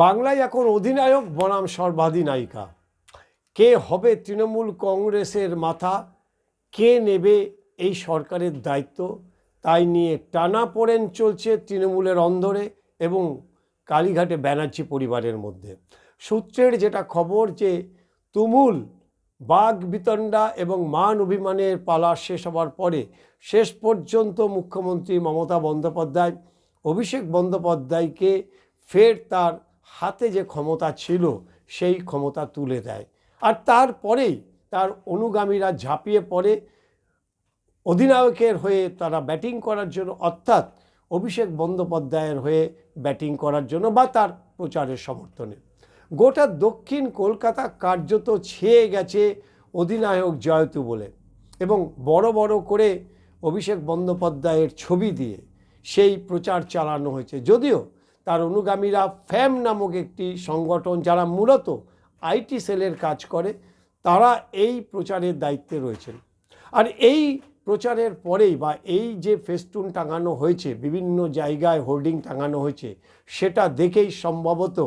বাংলায় এখন অধিনায়ক বনাম সর্বাধিনায়িকা কে হবে তৃণমূল কংগ্রেসের মাথা? কে নেবে এই সরকারের দায়িত্ব? তাই নিয়ে টানা পড়েন চলছে তৃণমূলের অন্দরে এবং কালীঘাটে ব্যানার্জি পরিবারের মধ্যে। সূত্রের যেটা খবর যে তুমুল বাঘ, বিতণ্ডা এবং মান অভিমানের পালা শেষ হওয়ার পরে শেষ পর্যন্ত মুখ্যমন্ত্রী মমতা বন্দ্যোপাধ্যায়, অভিষেক বন্দ্যোপাধ্যায়কে ফের তার হাতে যে ক্ষমতা ছিল, সেই ক্ষমতা তুলে দেয়। আর তারপরেই তার অনুগামীরা ঝাঁপিয়ে পড়ে। অধিনায়কের হয়ে তারা ব্যাটিং করার জন্য, অর্থাৎ অভিষেক বন্দ্যোপাধ্যায়ের হয়ে ব্যাটিং করার জন্য বা তার প্রচারের সমর্থনে। গোটা দক্ষিণ কলকাতা কার্যত ছেয়ে গেছে অধিনায়ক জয়তু বলে এবং বড় বড় করে অভিষেক বন্দ্যোপাধ্যায়ের ছবি দিয়ে সেই প্রচার চালানো হয়েছে। যদিও তার অনুগামীরা ফ্যাম নামক একটি সংগঠন যারা মূলত আইটি সেলের কাজ করে, তারা এই প্রচারের দায়িত্বে রয়েছেন। আর এই প্রচারের পরেই বা এই যে ফেস্টুন টাঙানো হয়েছে, বিভিন্ন জায়গায় হোর্ডিং টাঙানো হয়েছে, সেটা দেখেই সম্ভবত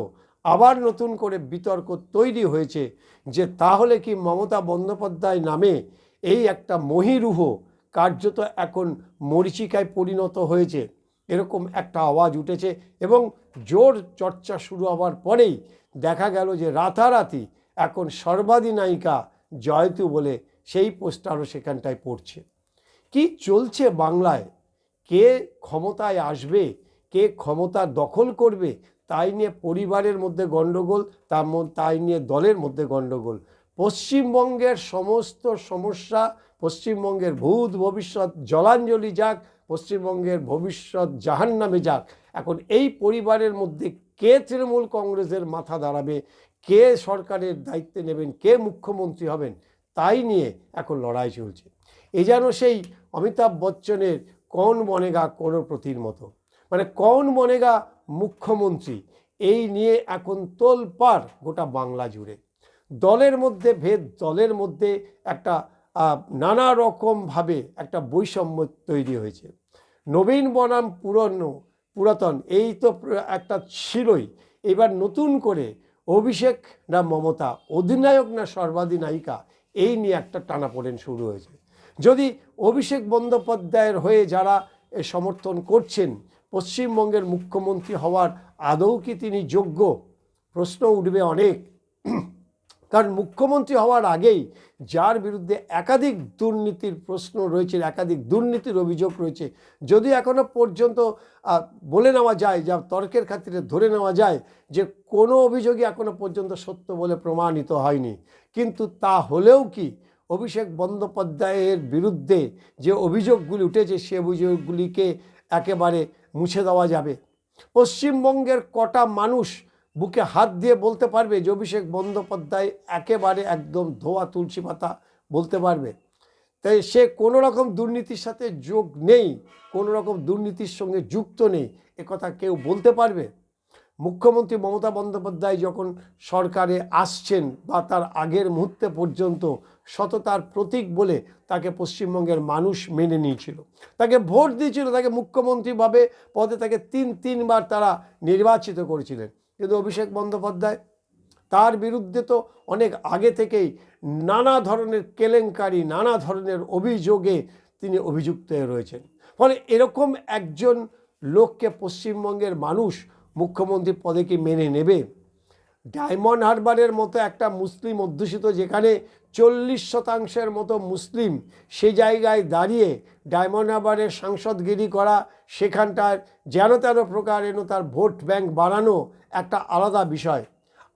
আবার নতুন করে বিতর্ক তৈরি হয়েছে যে তাহলে কি মমতা বন্দ্যোপাধ্যায় নামে এই একটা মহিরুহ কার্যত এখন মরিচিকায় পরিণত হয়েছে। এরকম একটা আওয়াজ উঠেছে এবং জোর চর্চা শুরু হওয়ার পরেই দেখা গেল যে রাতারাতি এখন সর্বাধিনায়িকা জয়তু বলে সেই পোস্টারও সেখানটায় পড়ছে। কি চলছে বাংলায়? কে ক্ষমতায় আসবে? কে ক্ষমতা দখল করবে? তাই নিয়ে পরিবারের মধ্যে গণ্ডগোল তাই নিয়ে দলের মধ্যে গণ্ডগোল। পশ্চিমবঙ্গের সমস্ত সমস্যা, পশ্চিমবঙ্গের ভূত ভবিষ্যৎ, জলাঞ্জলি যাক পশ্চিমবঙ্গের ভবিষ্যৎ জাহান্নামে যাক। এখন এই পরিবারের মধ্যে কে তৃণমূল কংগ্রেসের মাথা দাঁড়াবে? কে সরকারের দায়িত্বে নেবেন? কে মুখ্যমন্ত্রী হবেন? তাই নিয়ে এখন লড়াই চলছে। এ যেন সেই অমিতাভ বচ্চনের কৌন বনেগা করোপ্রতির মতো। মানে কন বনেগা মুখ্যমন্ত্রী, এই নিয়ে এখন তোলপাড় গোটা বাংলা জুড়ে। দলের মধ্যে ভেদ, দলের মধ্যে একটা নানা রকমভাবে একটা বৈষম্য তৈরি হয়েছে। নবীন বনাম পুরনো, পুরাতন, এই তো একটা ছিলই। এবার নতুন করে অভিষেক না মমতা, অধিনায়ক না সর্বাধিনায়িকা, এই নিয়ে একটা টানাপোড়েন শুরু হয়েছে। যদি অভিষেক বন্দ্যোপাধ্যায়ের হয়ে যারা সমর্থন করছেন, পশ্চিমবঙ্গের মুখ্যমন্ত্রী হওয়ার আদৌ কি তিনি যোগ্য? প্রশ্ন উঠবে অনেক। কারণ মুখ্যমন্ত্রী হওয়ার আগেই যার বিরুদ্ধে একাধিক দুর্নীতির প্রশ্ন রয়েছে, একাধিক দুর্নীতির অভিযোগ রয়েছে, যদি এখনও পর্যন্ত বলে নেওয়া যায়, যা তর্কের খাতিরে ধরে নেওয়া যায় যে কোনো অভিযোগই এখনও পর্যন্ত সত্য বলে প্রমাণিত হয়নি। কিন্তু তা হলেও কি অভিষেক বন্দ্যোপাধ্যায়ের বিরুদ্ধে যে অভিযোগগুলি উঠেছে, সে অভিযোগগুলিকে একেবারে মুছে দেওয়া যাবে? পশ্চিমবঙ্গের কটা মানুষ বুকে হাত দিয়ে বলতে পারবে, যে অভিষেক বন্দ্যোপাধ্যায় একেবারে একদম ধোয়া তুলসী পাতা বলতে পারবে। তাই সে কোনো রকম দুর্নীতির সাথে যোগ নেই কোনো রকম দুর্নীতির সঙ্গে যুক্ত নেই কথা কেউ বলতে পারবে। মুখ্যমন্ত্রী মমতা বন্দ্যোপাধ্যায় যখন সরকারে আসছেন বা তার আগের মুহূর্তে পর্যন্ত সততার প্রতীক বলে তাকে পশ্চিমবঙ্গের মানুষ মেনে নিয়েছিল, তাকে ভোট দিয়েছিল, তাকে মুখ্যমন্ত্রীভাবে পদে তাকে তিন, তিনবার তারা নির্বাচিত করেছিলেন। কিন্তু অভিষেক বন্দ্যোপাধ্যায়, তার বিরুদ্ধে তো অনেক আগে থেকেই নানা ধরনের কেলেঙ্কারি, নানা ধরনের অভিযোগে তিনি অভিযুক্ত হয়ে রয়েছেন। ফলে এরকম একজন লোককে পশ্চিমবঙ্গের মানুষ মুখ্যমন্ত্রী পদে কি মেনে নেবে? ডায়মন্ড হারবারের মতো একটা মুসলিম অধ্যুষিত যেখানে চল্লিশ শতাংশের মতো মুসলিম সে জায়গায় দাঁড়িয়ে ডায়মন্ড হারবারের সাংসদগিরি করা, সেখানটার যেন তেন প্রকার এনো তার ভোট ব্যাংক বাড়ানো একটা আলাদা বিষয়।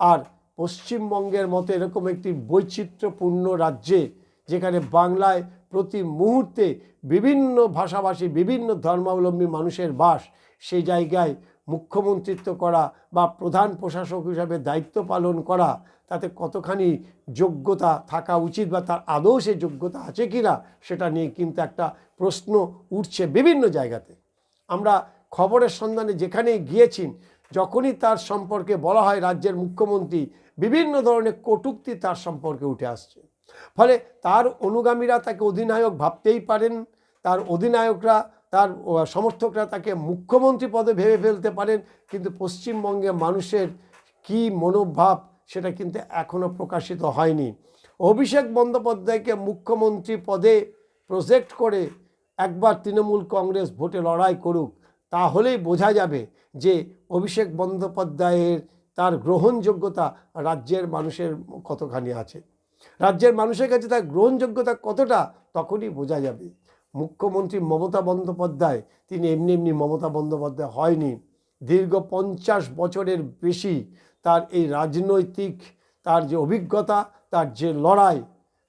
আর পশ্চিমবঙ্গের মতো এরকম একটি বৈচিত্র্যপূর্ণ রাজ্যে যেখানে বাংলায় প্রতি মুহূর্তে বিভিন্ন ভাষাভাষী, বিভিন্ন ধর্মাবলম্বী মানুষের বাস, সেই জায়গায় মুখ্যমন্ত্রিত্ব করা বা প্রধান প্রশাসক হিসাবে দায়িত্ব পালন করা, তাতে কতখানি যোগ্যতা থাকা উচিত বা তার আদৌ সে যোগ্যতা আছে কি না সেটা নিয়ে কিন্তু একটা প্রশ্ন উঠছে বিভিন্ন জায়গাতে। আমরা খবরের সন্ধানে যেখানেই গিয়েছি, যখনই তার সম্পর্কে বলা হয় রাজ্যের মুখ্যমন্ত্রী, বিভিন্ন ধরনের কটূক্তি তার সম্পর্কে উঠে আসছে। ফলে তার অনুগামীরা তাকে অধিনায়ক ভাবতেই পারেন, তার অধিনায়করা তার সমর্থকরা তাকে মুখ্যমন্ত্রী পদে ভেবে ফেলতে পারেন, কিন্তু পশ্চিমবঙ্গে মানুষের কি মনোভাব সেটা কিন্তু এখনও প্রকাশিত হয়নি। অভিষেক বন্দ্যোপাধ্যায়কে মুখ্যমন্ত্রী পদে প্রজেক্ট করে একবার তৃণমূল কংগ্রেস ভোটে লড়াই করুক, তাহলেই বোঝা যাবে যে অভিষেক বন্দ্যোপাধ্যায়ের তার গ্রহণযোগ্যতা রাজ্যের মানুষের কতখানি আছে। রাজ্যের মানুষের কাছে তার গ্রহণযোগ্যতা কতটা, তখনই বোঝা যাবে। মুখ্যমন্ত্রী মমতা বন্দ্যোপাধ্যায়, তিনি এমনি এমনি মমতা বন্দ্যোপাধ্যায় হয়নি। দীর্ঘ পঞ্চাশ বছরের বেশি তার এই রাজনৈতিক, তার যে অভিজ্ঞতা, তার যে লড়াই,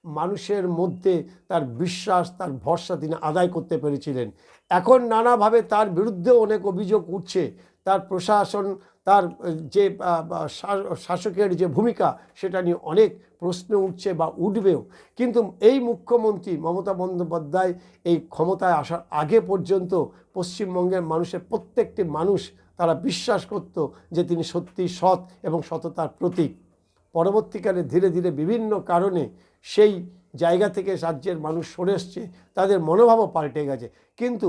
মানুষের মধ্যে তার বিশ্বাস, তার ভরসা তিনি আদায় করতে পেরেছিলেন। এখন নানাভাবে তার বিরুদ্ধেও অনেক অভিযোগ উঠছে। তার প্রশাসন তার যে শাসকের যে ভূমিকা, সেটা নিয়ে অনেক প্রশ্ন উঠছে বা উঠবেও। কিন্তু এই মুখ্যমন্ত্রী মমতা বন্দ্যোপাধ্যায় এই ক্ষমতায় আসার আগে পর্যন্ত পশ্চিমবঙ্গের মানুষের প্রত্যেকটি মানুষ তারা বিশ্বাস করত যে তিনি সত্যি সৎ এবং সততার প্রতীক। পরবর্তীকালে ধীরে ধীরে বিভিন্ন কারণে সেই জায়গা থেকে রাজ্যের মানুষ সরে এসছে, তাদের মনোভাবও পাল্টে গেছে। কিন্তু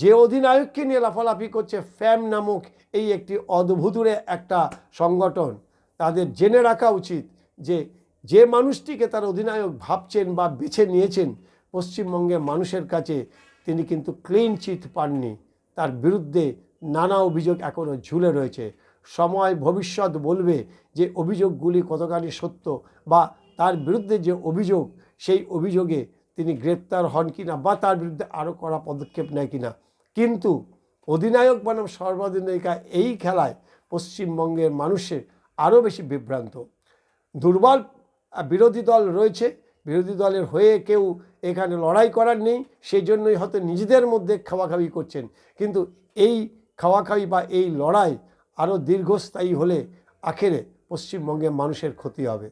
যে অধিনায়ককে নিয়ে লাফালাফি করছে ফ্যাম নামক এই একটি অদ্ভুতুরে একটা সংগঠন, তাদের জেনে রাখা উচিত যে যে মানুষটিকে তার অধিনায়ক ভাবছেন বা বেছে নিয়েছেন, পশ্চিমবঙ্গের মানুষের কাছে তিনি কিন্তু ক্লিন চিট পাননি। তার বিরুদ্ধে নানা অভিযোগ এখনও ঝুলে রয়েছে। সময় ভবিষ্যৎ বলবে যে অভিযোগগুলি কতখানি সত্য বা তার বিরুদ্ধে যে অভিযোগ, সেই অভিযোগে তিনি গ্রেপ্তার হন কিনা বা তার বিরুদ্ধে আরও কড়া পদক্ষেপ নেয় কিনা কিন্তু অধিনায়ক বনাম সর্বাধিনায়িকা এই খেলায় পশ্চিমবঙ্গের মানুষের আরও বেশি বিভ্রান্ত। দুর্বল বিরোধী দল রয়েছে। বিরোধী দলের হয়ে কেউ এখানে লড়াই করার নেই। সেই জন্যই হয়তো নিজেদের মধ্যে খাওয়াখাওয়ি করছেন। কিন্তু এই খাওয়াখাওয়ি বা এই লড়াই আরও দীর্ঘস্থায়ী হলে আখেরে পশ্চিমবঙ্গের মানুষের ক্ষতি হবে।